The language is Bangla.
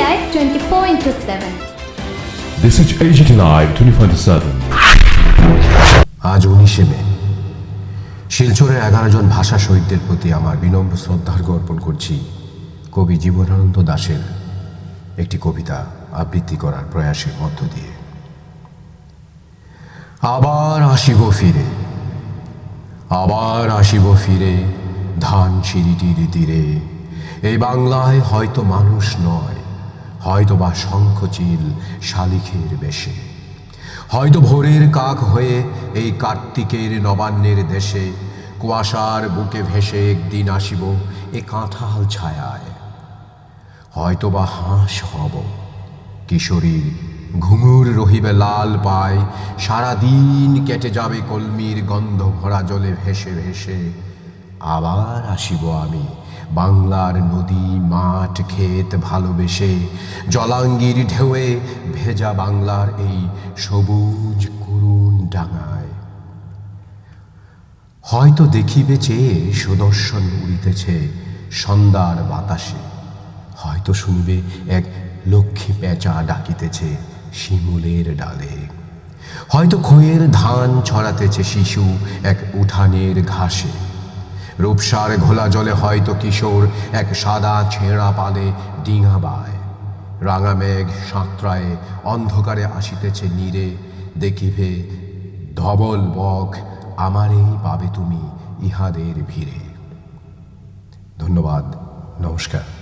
Live 24 into 7. This is AGT Live 24/7. আজ উনিশে মে শিলচরের এগারো জন ভাষা শহীদদের প্রতি আমার বিনম্র শ্রদ্ধার্ঘ অর্পণ করছি কবি জীবনানন্দ দাশের একটি কবিতা আবৃত্তি করার প্রয়াসের মধ্য দিয়ে আবার আসিব ফিরে আবার আসিব ফিরে ধান সিঁড়িটির তীরে এই বাংলায় হয়তো মানুষ নয় হয়তো বা শঙ্খচিল শালিখের বেশে। হয়তো ভোরের কাক হয়ে এই কার্তিকের নবান্নের দেশে কুয়াশার বুকে ভেসে একদিন আসিব এ কাঁঠাল ছায়ায়। হয়তো বা হাঁস হব, কিশোরীর ঘুঙুর রহিবে লাল পায়, সারাদিন কেটে যাবে কলমির গন্ধ ভরা জলে ভেসে ভেসে। আবার আসিব আমি বাংলার নদী, মাঠ, ক্ষেত ভালোবেসে জলাঙ্গির ঢেউয়ে ভেজা বাংলার এই সবুজ করুণ ডাঙায়। হয়তো দেখিবে চেয়ে সুদর্শন উড়িতেছে সন্ধ্যার বাতাসে, হয়তো শুনবে এক লক্ষ্মী পেঁচা ডাকিতেছে শিমুলের ডালে। হয়তো খোয়ের ধান ছড়াতেছে শিশু এক উঠানের ঘাসে রূপসার ঘোলা জলে হয়তো কিশোর এক সাদা ছেঁড়া পালে ডিঙাবায় রাঙা মেঘ সাঁতরায়, অন্ধকারে আসিতেছে নীরে। দেখিবে, ধবল বক আমারেই পাবে তুমি ইহাদের ভিড়ে। ধন্যবাদ, নমস্কার।